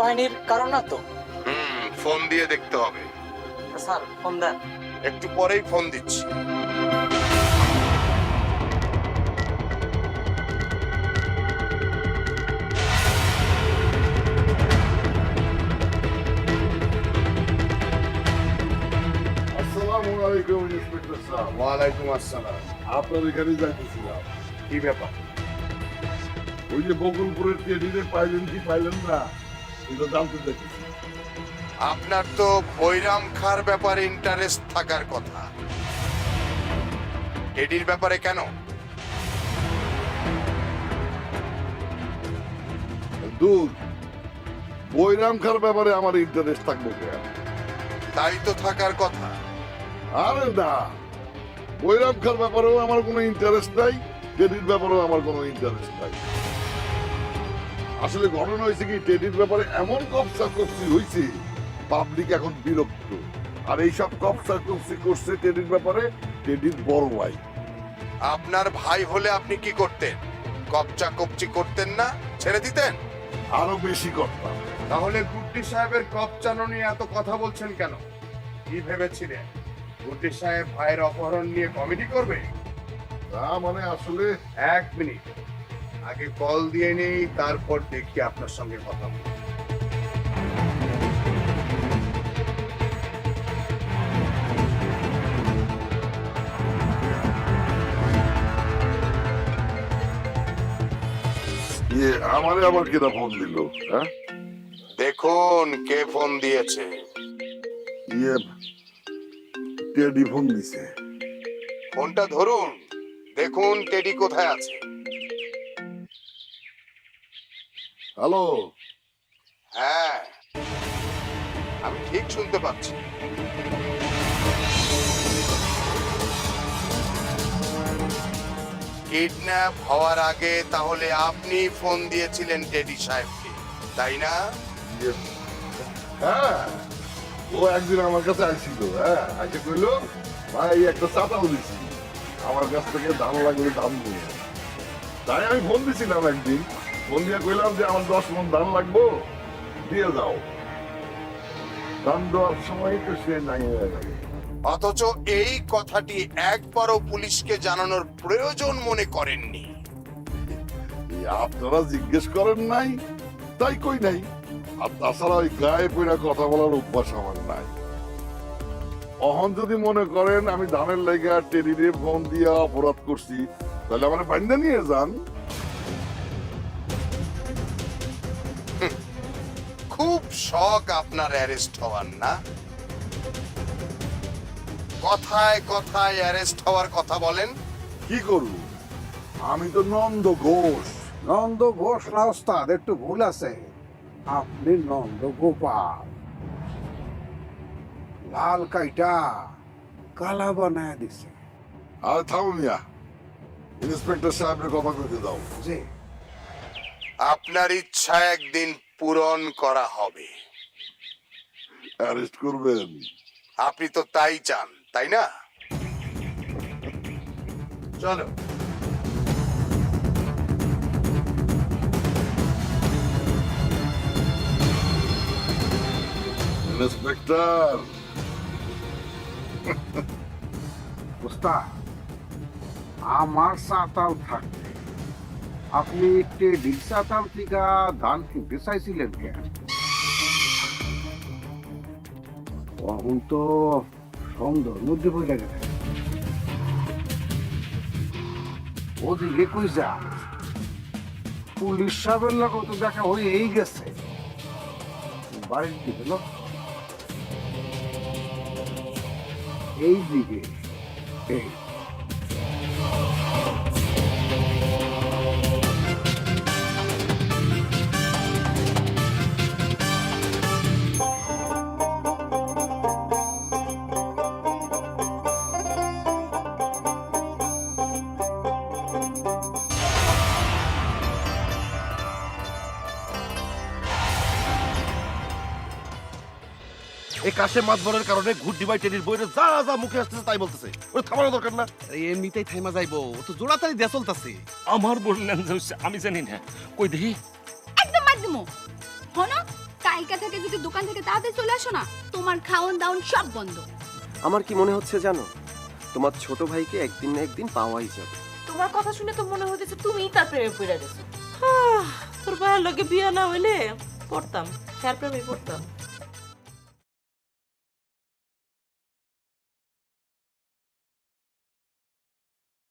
বাহিনীর কারণ না তো? হুম ফোন দিয়ে দেখতে হবে। স্যার ফোন দেন। একটু পরেই ফোন দিচ্ছি। আলাইকুম ওয়ালাইকুম আসসালাম। আপনার এখানে যাইতেছিলাম। কি ব্যাপার? ওই যে বকুলপুরের পাইলেন কি পাইলেন না? জানতে আপনার তো বৈরাম খার ব্যাপারে ইন্টারেস্ট থাকার কথা। টেডির ব্যাপারে কেন? দূর বৈরাম খার ব্যাপারে আমার ইন্টারেস্ট থাকবে কেন তাই তো থাকার কথা। আরে না বৈরাম খার ব্যাপারেও আমার কোনো ইন্টারেস্ট নাই টেডির ব্যাপারেও আমার কোনো ইন্টারেস্ট নাই। আসলে ঘটনা হয়েছে কি টেডির ব্যাপারে এমন কপসা কপসি হয়েছে পাবলিক এখন বিরক্ত। আর এইসব কপসা কপসি করছে টেডির ব্যাপারে টেডির বড় ভাই। আপনার ভাই হলে আপনি কি করতেন? কপচা কপচি করতেন না ছেড়ে দিতেন? আরও বেশি করতাম। তাহলে গুড্ডি সাহেবের কপচানো নিয়ে এত কথা বলছেন কেন? কি ভেবেছিলেন? গুড্ডি সাহেব ভাইয়ের অপহরণ নিয়ে কমিটি করবে? না মানে আসলে এক মিনিট। আগে কল দিয়ে নেই তারপর দেখি আপনার সঙ্গে কথা বলব। ইয়ে আমারে আবার কেটা ফোন দিল হ্যাঁ? দেখুন কে ফোন দিয়েছে? ইয়ে টেডি ফোন দিছে। ফোনটা ধরুন দেখুন টেডি কোথায় আছে। হ্যালো। হ্যাঁ আমি ঠিক শুনতে পাচ্ছি। কিডন্যাপ হওয়ার আগে তাহলে আপনি ফোন দিয়েছিলেন টেডি সাহেবকে তাই না? ইয়ে, হ্যাঁ ও একদিন আমার কাছে আসছিল হ্যাঁ আজকে কইলো ভাই একটা চাতাও দিছি আমার কাছ থেকে দাম লাগলে দাম দিয়ে তাই আমি ফোন দিছিলাম একদিন। ফোন দিয়ে কইলাম যে আমার দশ মন দাম লাগবো দিয়ে যাও। দাম দেওয়ার সময় তো সে নাই হয়ে অথচ এই কথাটি একবারও পুলিশকে জানানোর প্রয়োজন মনে করেননি। আপনারা জিজ্ঞেস করেন নাই তাই কই নাই। আর তাছাড়া ওই গায়ে পড়া কথা বলার অভ্যাস আমার নাই। অহন যদি মনে করেন আমি ধানের লেগে টেরিরে ফোন দিয়ে অপরাধ করছি তাহলে আমার বান্ধা নিয়ে যান। শখ আপনার অ্যারেস্ট হওয়ার না? কথায় কথায় অ্যারেস্ট হওয়ার কথা বলেন। কি করব আমি তো নন্দ ঘোষ। নন্দ ঘোষ না ওস্তাদ একটু ভুল আছে। আপনি নন্দ গোপাল। লাল কাইটা কালা বানায় দিছে। আর থামো মিয়া। ইন্সপেক্টর সাহেবের কথা কইতে দাও। যে আপনার ইচ্ছা একদিন পূরণ করা হবে। অ্যারেস্ট করবেন। আপনি তো তাই চান তাই না? চলো। ইন্সপেক্টর। ওস্তাদ আমার সাঁতাল থাকতে আপনি সাঁতাল থেকে ধান কিনতে চাইছিলেন কেন? তখন তো সন্দেহ, মধ্যে বলে গেছে। ওদিকে কই যা। পুলিশ সাহেবের লোক তো দেখা হয়েই গেছে। বাড়ির দিকে না এই দিকে। এই। এই কাশে মাতবরের কারণে ঘুরডি বাই টেনির বইরে যা যা মুখে আসতেছে তাই বলতেছে। ওটা থামানো দরকার না। এমনিতেই থাইমা যাইবো ও তো জোড়াতাড়ি দেয়া চলতাছে। আমার বললেন যে আমি জানি না। কই দেখি? একদম মার দিমু। হনো কালকা থেকে যদি দোকান থেকে তাড়াতাড়ি চলে আসো না তোমার খাওন দাওন সব বন্ধ। আমার কি মনে হচ্ছে জানো? তোমার ছোট ভাইকে একদিন না একদিন পাওয়াই যাবে। তোমার কথা শুনে তো মনে হতেছে তুমিই তার প্রেমে পড়ে গেছো। তোর ভাইয়ের লগে বিয়া না হইলে পড়তাম হ্যার প্রেমে পড়তাম।